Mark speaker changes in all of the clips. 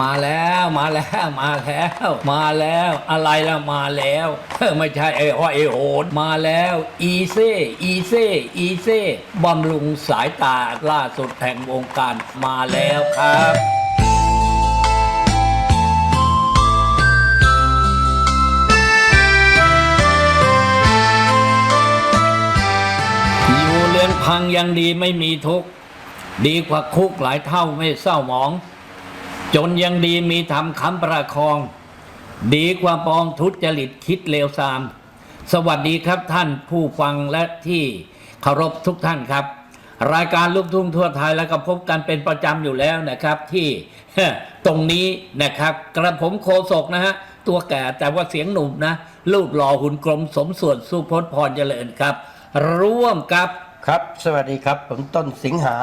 Speaker 1: มาแล้วมาแล้วมาแล้ว มาแล้วอะไรละมาแล้วไม่ใช่ไอ้ห้อยไอ้โหนมาแล้วอีเซ่อีเซ่อีเซ่บำรุงสายตาล่าสุดแห่งวงการมาแล้วครับอยู่เรือนพังยังดีไม่มีทุกข์ดีกว่าคุกหลายเท่าไม่เศร้าหมอง จนยังดีมีธรรมคำประคอง ดีกว่าปองทุจริตคิดเลวทราม สวัสดีครับท่านผู้ฟังและที่เคารพทุกท่านครับ รายการลูกทุ่งทั่วไทยแล้วก็พบกันเป็นประจำอยู่แล้วนะครับ ที่ตรงนี้นะครับกระผมโคศกนะฮะตัวแก่แต่ว่าเสียงหนุ่มนะรูปหล่อหุ่นกลมสมส่วนสุพจน์พรเจริญครับ ร่วมกับ
Speaker 2: ครับ สวัสดีครับ ผมต้นสิงหา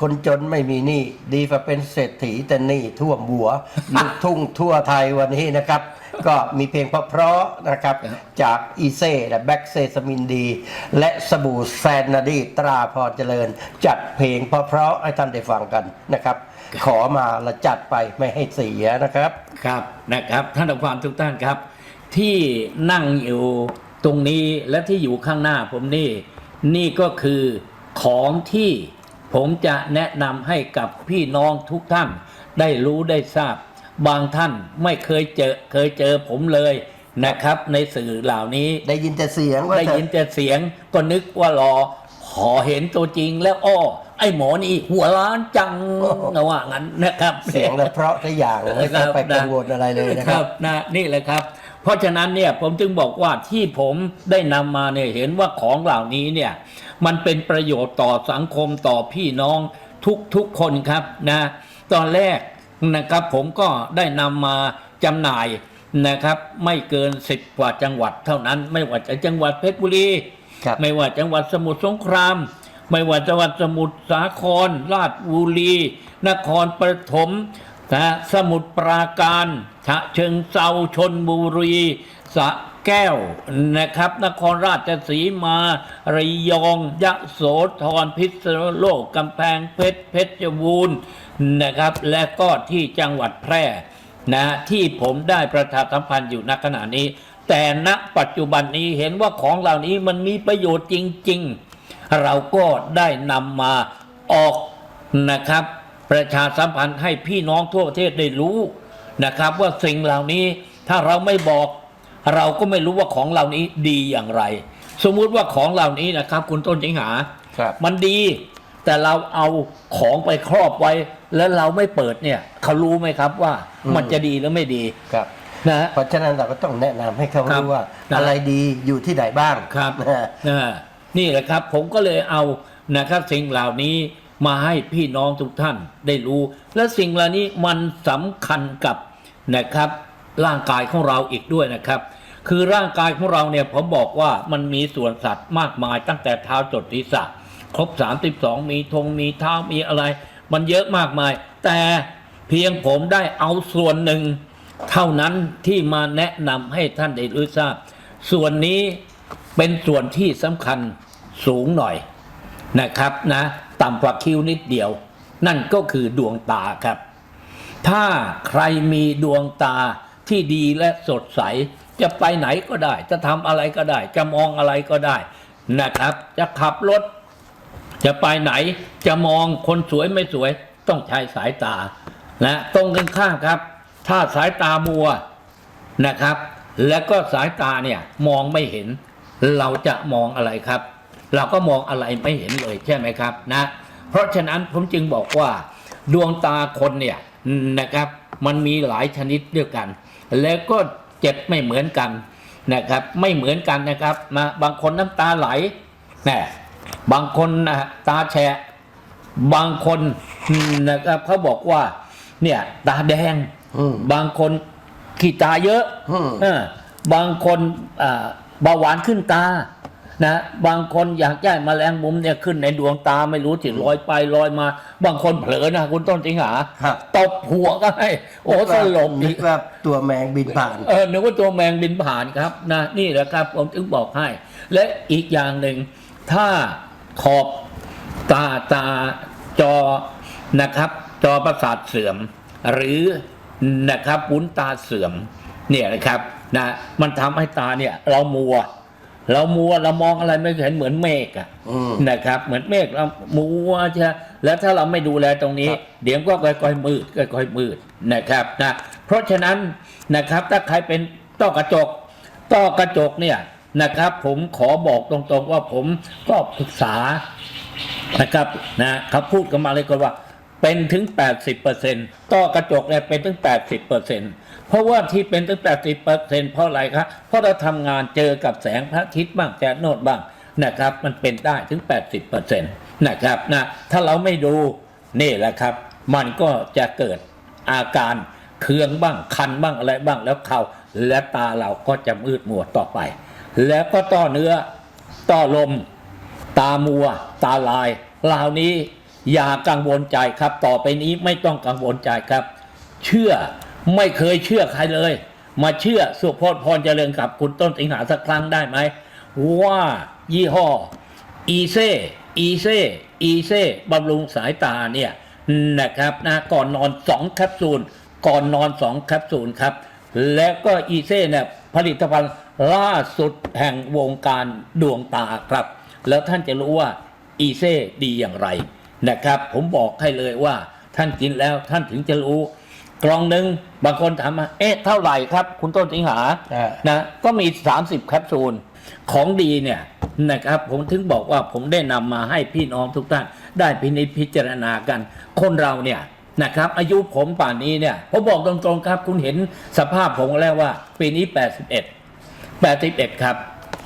Speaker 2: คนจนไม่มีหนี้ ดีกว่าเป็นเศรษฐีแต่หนี้ท่วมหัว ลูกทุ่งทั่วไทยวันนี้นะครับ ก็มีเพลงเพราะๆนะครับ จากอีเซ่และแบ็กเซสมินดี และสบู่แซนนาดีตราพรเจริญ จัดเพลงเพราะๆให้ท่านได้ฟังกันนะครับ ขอมาและจัดไปไม่ให้เสียนะครับ
Speaker 1: ครับนะครับ ท่านผู้ฟังทุกท่านครับ ที่นั่งอยู่ตรงนี้และที่อยู่ข้างหน้าผมนี่ นี่ก็คือของที่ผมจะแนะนำให้กับพี่น้องทุกท่านได้รู้ได้ทราบ บางท่านไม่เคยเจอเคยเจอผมเลยนะครับ ในสื่อเหล่านี้
Speaker 2: ได้ยินแต่เสียงว่า
Speaker 1: ได้
Speaker 2: จะ
Speaker 1: ยินแต่เสียงก็นึกว่ารอขอเห็นตัวจริงแล้วอ้อไอ้หมอนี่หัวล้านจังนะว่างั้นนะครับ
Speaker 2: เสียงและเพราะทุกอย่างไม่ต้องไปกังวลอะไรเลยนะ
Speaker 1: ค
Speaker 2: ค
Speaker 1: รั
Speaker 2: รั
Speaker 1: บบนะนี่แหละครับ เพราะฉะนั้นเนี่ยผมจึงบอกว่าที่ผมได้นำมาเนี่ยเห็นว่าของเหล่านี้เนี่ยมันเป็นประโยชน์ต่อสังคมต่อพี่น้องทุกทุกๆคนครับนะตอนแรกนะครับผมก็ได้นำมาจำหน่ายนะครับไม่เกินสิบกว่าจังหวัดเท่านั้น ไม่ว่าจะจังหวัดเพชรบุรี
Speaker 2: ครับ
Speaker 1: ไม่ว่าจังหวัดสมุทรสงคราม ไม่ว่าจังหวัดสมุทรสาคร ราชบุรี นครปฐม นะสมุทรปราการฉะเชิงเซาชนบุรีสะแก้วนะครับ นครราชสีมาระยองยะโสธรพิษณุโลกกำแพงเพชรเพชรบูรณ์นะครับ และก็ที่จังหวัดแพร่นะที่ผมได้ประชาสัมพันธ์อยู่ณขณะนี้ แต่ณปัจจุบันนี้เห็นว่าของเหล่านี้มันมีประโยชน์จริง ๆ เราก็ได้นำมาออกนะครับ ประชาสัมพันธ์ให้พี่น้องทั่วประเทศได้รู้นะครับ ว่าสิ่งเหล่านี้ถ้าเราไม่บอก เราก็ไม่รู้ว่าของเหล่านี้ดีอย่างไร สมมุติว่าของเหล่านี้นะครับ คุณต้นจิงหา
Speaker 2: ครับ
Speaker 1: มันดี แต่เราเอาของไปครอบไว้ แล้วเราไม่เปิดเนี่ยเขารู้ไหมครับว่า
Speaker 2: อืม
Speaker 1: มันจะดีหรือไม่ดี
Speaker 2: ครับ
Speaker 1: นะฮะ
Speaker 2: เพราะฉะนั้นเราก็ต้องแนะนำให้เขา
Speaker 1: ครับ
Speaker 2: รู้ว่า
Speaker 1: ครับ
Speaker 2: อะไรดีอยู่ที่ไหนบ้าง
Speaker 1: ครับ
Speaker 2: นะฮะ
Speaker 1: อ่านี่แหละครับผมก็เลยเอานะครับสิ่งเหล่านี้ มาให้พี่น้องทุกท่านได้รู้ และสิ่งเหล่านี้มันสำคัญกับนะครับ ร่างกายของเราอีกด้วยนะครับ คือร่างกายของเราเนี่ยผมบอกว่ามันมีส่วนสัตว์มากมายตั้งแต่เท้าจดศีรษะครบ 32 มีธงมีเท้ามีอะไร มันเยอะมากมาย แต่เพียงผมได้เอาส่วนหนึ่ง เท่านั้นที่มาแนะนำให้ท่านได้รู้ทราบ ส่วนนี้เป็นส่วนที่สำคัญสูงหน่อยนะครับนะ ต่ำกว่าคิ้วนิดเดียว นั่นก็คือดวงตาครับ ถ้าใครมีดวงตาที่ดีและสดใส จะไปไหนก็ได้ จะทำอะไรก็ได้ จะมองอะไรก็ได้นะครับ จะขับรถ จะไปไหนจะมองคนสวยไม่สวย ต้องใช้สายตานะตรงกันข้ามครับ ถ้าสายตามัวนะครับ แล้วก็สายตาเนี่ยมองไม่เห็น เราจะมองอะไรครับ เราก็มองอะไรไม่เห็นเลยใช่ไหมครับนะ เพราะฉะนั้นผมจึงบอกว่า ดวงตาคนเนี่ยนะครับมันมีหลายชนิดด้วยกัน แล้วก็เจ็บไม่เหมือนกันนะครับ ไม่เหมือนกันนะครับนะบางคนน้ำตาไหลแน่บางคนนะตาแฉะบางคนนะครับเขาบอกว่า เนี่ยตาแดง
Speaker 2: อืม
Speaker 1: บางคนขี้ตาเยอะ
Speaker 2: อืม
Speaker 1: เออบางคนอ่าเบาหวานขึ้นตา นะบางคนอยากได้แมลงมุมเนี่ยขึ้นในดวงตาไม่รู้ที่ลอยไปลอยมา บางคนเผลอนะคุณต้นจริงหา
Speaker 2: ครับ
Speaker 1: ตบหัวก็ให้โอ้สลบ
Speaker 2: นึ
Speaker 1: อี
Speaker 2: ก
Speaker 1: ก
Speaker 2: ว่าตัวแมงบินผ่าน
Speaker 1: เออนึกว่าตัวแมงบินผ่านครับนะนี่แหละครับผมถึงบอกให้ และอีกอย่างหนึ่งถ้าขอบตาตาจอนะครับ จอประสาทเสื่อม หรือนะครับวุ้นตาเสื่อมเนี่ยนะครับนะมันทำให้ตาเนี่ยเรามัว เรามัวเรามองอะไรไม่เห็นเหมือนเมฆอะ
Speaker 2: อืม
Speaker 1: นะครับ เหมือนเมฆเรามัวใช่แล้วถ้าเราไม่ดูแลตรงนี้
Speaker 2: ครับ
Speaker 1: เดี๋ยวก็ค่อยๆมืดค่อยๆมืดนะครับนะเพราะฉะนั้นนะครับถ้าใครเป็นต้อกระจกต้อกระจกเนี่ยนะครับ ผมขอบอกตรงๆว่าผมก็ปรึกษานะครับนะเขาพูดกันมาเลยก็ว่าเป็นถึง 80%ต้อกระจกเนี่ยเป็นถึง 80% เพราะว่าที่เป็นถึง80%เปอร์เซ็นเพราะอะไรครับเพราะเราทำงานเจอกับแสงพระอาทิตย์บ้างแดดโนดบ้างนะครับ มันเป็นได้ถึง 80%นนะครับนะถ้าเราไม่ดูนี่แหละครับ มันก็จะเกิดอาการเคืองบ้างคันบ้างอะไรบ้างแล้วเขาและตาเราก็จะมืดมัวต่อไป แล้วก็ต้อเนื้อต้อลม ตามัว ตาลายเหล่านี้อย่ากังวลใจครับ ต่อไปนี้ไม่ต้องกังวลใจครับ เชื่อ ไม่เคยเชื่อใครเลย มาเชื่อสุพจน์พรเจริญกับคุณต้นสิงหาสักครั้งได้ไหมว่ายี่ห้ออีเซอีเซอีเซบำรุงสายตาเนี่ยนะครับนะก่อนนอนสองแคปซูลก่อนนอนสองแคปซูลครับ แล้วก็อีเซ่เนี่ยผลิตภัณฑ์ล่าสุดแห่งวงการดวงตาครับ แล้วท่านจะรู้ว่าอีเซ่ดีอย่างไรนะครับ ผมบอกให้เลยว่าท่านกินแล้วท่านถึงจะรู้ กล่องหนึ่งบางคนถามมาเอ๊ะเท่าไหร่ครับ คุณต้นสิงหา
Speaker 2: อ่า
Speaker 1: นะก็มี 30แคปซูลของดีเนี่ยนะครับ ผมถึงบอกว่าผมได้นำมาให้พี่น้องทุกท่าน ได้พินิจพิจารณากัน คนเราเนี่ยนะครับ อายุผมป่านนี้เนี่ยผมบอกตรงๆครับ คุณเห็นสภาพผมแล้วว่า ปีนี้ 81 81 ครับ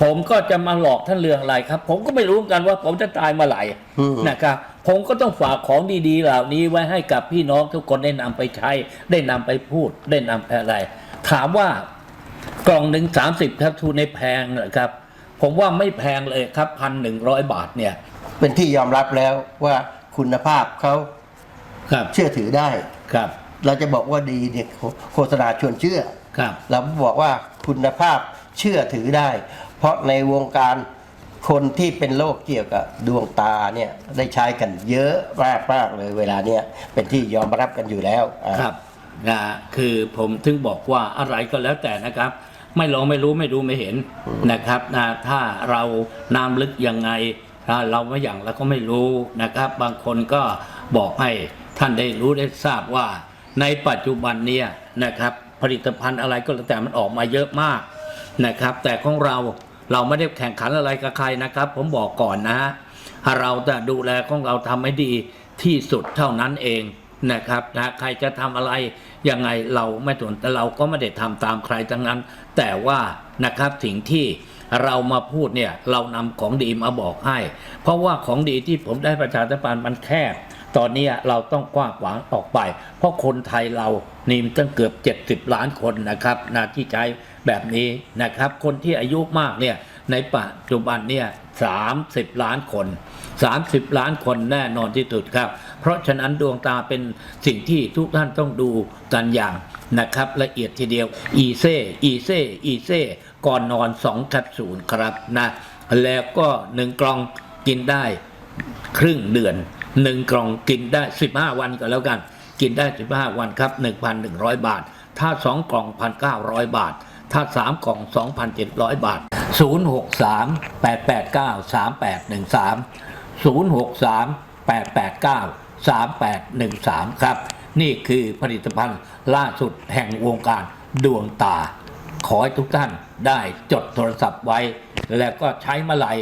Speaker 1: ผมก็จะมาหลอกท่านเรื่องอะไรครับ ผมก็ไม่รู้เหมือนกันว่าผมจะตายเมื่อไหร่
Speaker 2: อืม
Speaker 1: นะครับ ผมก็ต้องฝากของดีๆ เหล่านี้ไว้ให้กับพี่น้องทุกคนได้นำไปใช้ ได้นำไปพูดได้นำไปอะไร ถามว่ากล่องหนึ่งสามสิบแคปซูลในแพงเหรอครับ ผมว่าไม่แพงเลยครับพันหนึ่งร้อยบาทเนี่ย
Speaker 2: เป็นที่ยอมรับแล้วว่าคุณภาพเขา
Speaker 1: ครับ
Speaker 2: เชื่อถือได้
Speaker 1: ครับ
Speaker 2: เราจะบอกว่าดีเนี่ยโฆโฆษณาชวนเชื่อ
Speaker 1: ครับ
Speaker 2: เราบอกว่าคุณภาพเชื่อถือได้ เพราะในวงการ คนที่เป็นโรคเกี่ยวกับดวงตาเนี่ยได้ใช้กันเยอะมากมากๆเลยเวลาเนี้ยเป็นที่ยอมรับกันอยู่แล้วอ่า
Speaker 1: ครับนะคือผมถึงบอกว่าอะไรก็แล้วแต่นะครับ ไม่ลองไม่รู้ไม่รู้ไม่เห็นนะครับนะถ้าเราน้ำลึกยังไงถ้าเราไม่อย่างเราก็ไม่รู้นะครับ บางคนก็บอกให้ท่านได้รู้ได้ทราบว่า ในปัจจุบันเนี่ยนะครับผลิตภัณฑ์อะไรก็แล้วแต่มันออกมาเยอะมากนะครับ แต่ของเรา เราไม่ได้แข่งขันอะไรกับใครนะครับ ผมบอกก่อนนะฮะเราจะดูแลของเราทำให้ดีที่สุดเท่านั้นเองนะครับนะใครจะทำอะไรยังไงเราไม่สนแต่เราก็ไม่ได้ทำตามใครทั้งนั้น แต่ว่านะครับสิ่งที่เรามาพูดเนี่ยเรานำของดีมาบอกให้ เพราะว่าของดีที่ผมได้ประชาธิปไตยมันแคบ ตอนนี้เราต้องกว้างขวางออกไป เพราะคนไทยเรานี่มันตั้งเกือบ 70 ล้านคนนะครับนะที่ใช้แบบนี้นะครับ คนที่อายุมากเนี่ยในปัจจุบันเนี่ย30 ล้านคน 30 ล้านคนแน่นอนที่สุดครับ เพราะฉะนั้นดวงตาเป็นสิ่งที่ทุกท่านต้องดูกันอย่างนะครับ ละเอียดทีเดียวอีเซอีเซอีเซก่อนนอน 2 แคปซูลครับนะ แล้วก็หนึ่งกล่องกินได้ครึ่งเดือน หนึ่งกล่องกินได้ 15 วันก็แล้วกัน กินได้ 15 วันครับ 1,100 บาท ถ้า 2 กล่อง 1,900 บาท ถ้า 3 กล่อง 2,700 บาท 063 889 3813 063 889 3813 ครับ นี่คือผลิตภัณฑ์ล่าสุดแห่งวงการดวงตา ขอให้ทุกท่านได้จดโทรศัพท์ไว้ แล้วก็ใช้เมื่อไหร่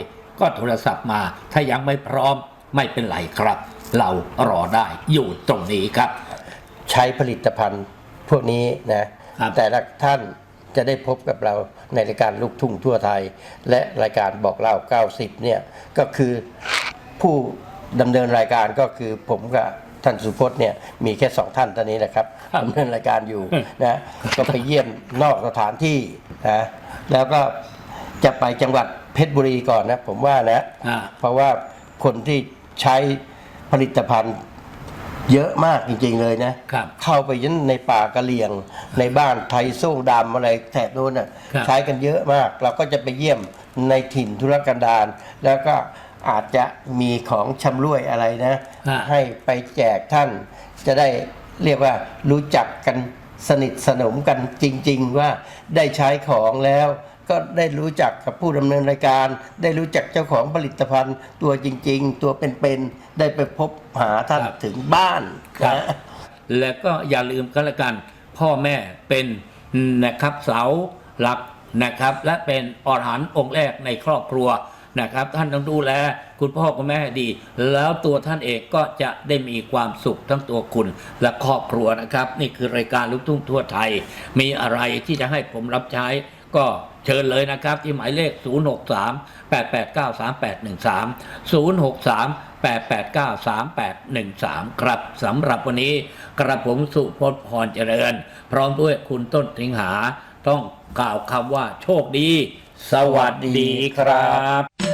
Speaker 1: ก็โทรศัพท์มา ถ้ายังไม่พร้อม ไม่เป็นไรครับ เรารอได้อยู่ตรงนี้ครับ
Speaker 2: ใช้ผลิตภัณฑ์พวกนี้นะครับแต่ละท่านจะได้พบกับเราในรายการลูกทุ่งทั่วไทย และรายการบอกเล่า 90 เนี่ย ก็คือผู้ดำเนินรายการก็คือผมกับท่านสุพจน์เนี่ยมีแค่สองท่านตอนนี้แหละครับ
Speaker 1: ครับ
Speaker 2: ดำเนินรายการอยู่นะก็ไปเยี่ยมนอกสถานที่นะแล้วก็จะไปจังหวัดเพชรบุรีก่อนนะ ผมว่านะ
Speaker 1: อ่า
Speaker 2: เพราะว่าคนที่ ใช้ผลิตภัณฑ์เยอะมากจริงๆเลยนะ
Speaker 1: ครับ
Speaker 2: เข้าไปยันในป่ากะเหลี่ยง ในบ้านไทยส่งดำอะไรแถบโน้นน่ะ
Speaker 1: ครับ
Speaker 2: ใช้กันเยอะมาก เราก็จะไปเยี่ยมในถิ่นธุรกันดารแล้วก็อาจจะมีของชำร่วยอะไรนะ
Speaker 1: ฮะ
Speaker 2: ให้ไปแจกท่าน จะได้เรียกว่ารู้จักกันสนิทสนมกันจริง ๆ ว่าได้ใช้ของแล้ว ก็ได้รู้จักกับผู้ดำเนินรายการ ได้รู้จักเจ้าของผลิตภัณฑ์ ตัวจริง ๆ ตัวเป็นๆได้ไปพบหาท่าน
Speaker 1: ครับ
Speaker 2: ถึงบ้าน
Speaker 1: ครับ
Speaker 2: นะ
Speaker 1: และก็อย่าลืมกันละกัน พ่อแม่เป็นนะครับเสาหลักนะครับ และเป็นอรหันต์องค์แรกในครอบครัวนะครับ ท่านต้องดูแลคุณพ่อคุณแม่ให้ดี แล้วตัวท่านเองก็จะได้มีความสุขทั้งตัวคุณและครอบครัวนะครับ นี่คือรายการลูกทุ่งทั่วไทย มีอะไรที่จะให้ผมรับใช้ก็เชิญเลยนะครับ ที่หมายเลข 063 889 3813 063 889 3813 ครับสำหรับวันนี้กระผมสุพจน์พรเจริญ พร้อมด้วยคุณต้นทิงหา ต้องกล่าวคำว่าโชคดี สวัสดีครับ